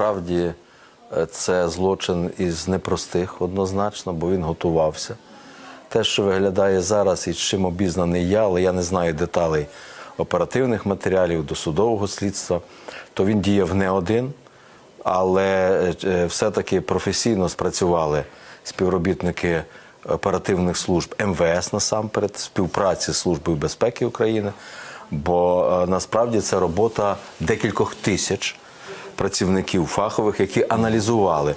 Справді е, це злочин із непростих однозначно, бо він готувався. Те, що виглядає зараз і з чим обізнаний я, але я не знаю деталей оперативних матеріалів досудового слідства, то він діяв не один, але е, все-таки професійно спрацювали співробітники оперативних служб МВС насамперед, співпраці з Службою безпеки України, бо е, насправді це робота декількох тисяч працівників фахових, які аналізували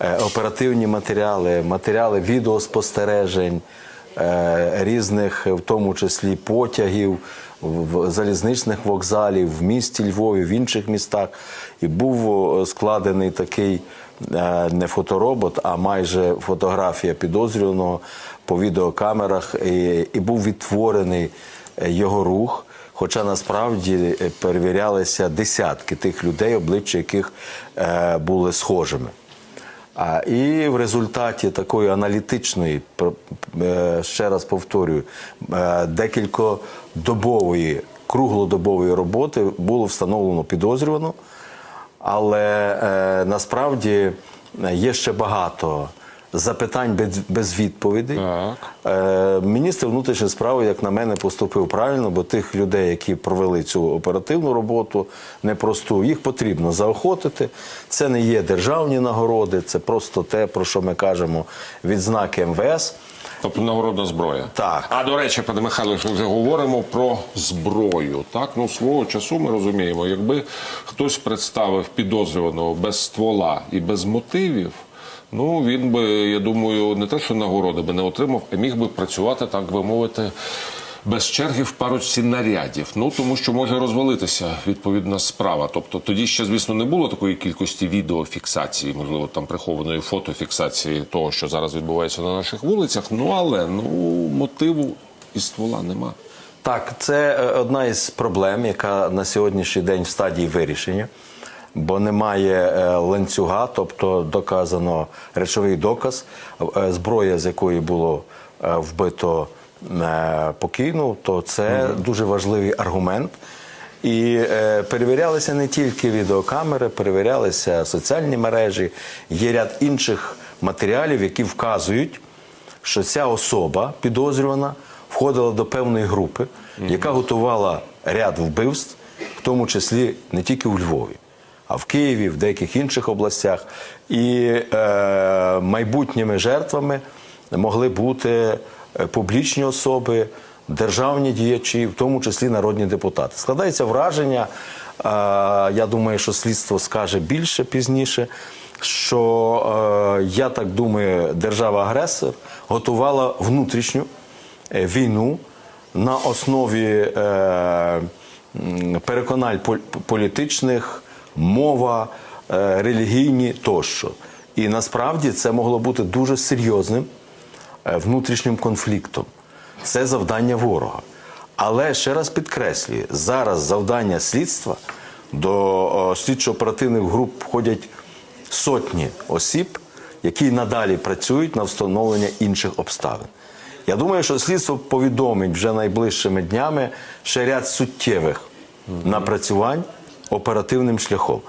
е, оперативні матеріали, матеріали відеоспостережень е, різних, в тому числі потягів, в залізничних вокзалів в місті Львові, в інших містах. І був складений такий е, не фоторобот, а майже фотографія підозрюваного по відеокамерах, і, і був відтворений його рух. Хоча насправді е, перевірялися десятки тих людей, обличчя яких е, були схожими. А, і в результаті такої аналітичної, е, ще раз повторюю, декількодобової, круглодобової роботи було встановлено підозрювано, але насправді є ще багато запитань без, без відповідей. Е, Міністр внутрішніх справ, як на мене, поступив правильно, бо тих людей, які провели цю оперативну роботу непросту, їх потрібно заохотити. Це не є державні нагороди, це просто те, про що ми кажемо, відзнаки МВС. Тобто нагородна зброя. Так. А до речі, пане Михайло, вже говоримо про зброю. Так, ну свого часу ми розуміємо, якби хтось представив підозрюваного без ствола і без мотивів. Ну, він би, я думаю, не те, що нагороди би не отримав, а міг би працювати, так би мовити, без черги в парочці нарядів. Ну тому що може розвалитися відповідна справа. Тобто тоді ще, звісно, не було такої кількості відеофіксації, можливо, там прихованої фотофіксації того, що зараз відбувається на наших вулицях. Ну але ну мотиву і ствола нема. Так, це е, одна із проблем, яка на сьогоднішній день в стадії вирішення, бо немає е, ланцюга, тобто доказано речовий доказ, е, зброя, з якої було е, вбито покійну, то це дуже важливий аргумент. І е, перевірялися не тільки відеокамери, перевірялися соціальні мережі, є ряд інших матеріалів, які вказують, що ця особа підозрювана входила до певної групи, яка готувала ряд вбивств, в тому числі не тільки у Львові, а в Києві, в деяких інших областях. І е, майбутніми жертвами могли бути е, публічні особи, державні діячі, в тому числі народні депутати. Складається враження, е, я думаю, що слідство скаже більше пізніше що е, я так думаю, держава-агресор готувала внутрішню е, війну на основі е, переконань пол- політичних, мова, е, релігійні тощо. І насправді це могло бути дуже серйозним е, внутрішнім конфліктом. Це завдання ворога. Але ще раз підкреслюю, зараз завдання слідства до слідчо-оперативних груп входять сотні осіб, які надалі працюють на встановлення інших обставин. Я думаю, що слідство повідомить вже найближчими днями ще ряд суттєвих напрацювань оперативним шляхом.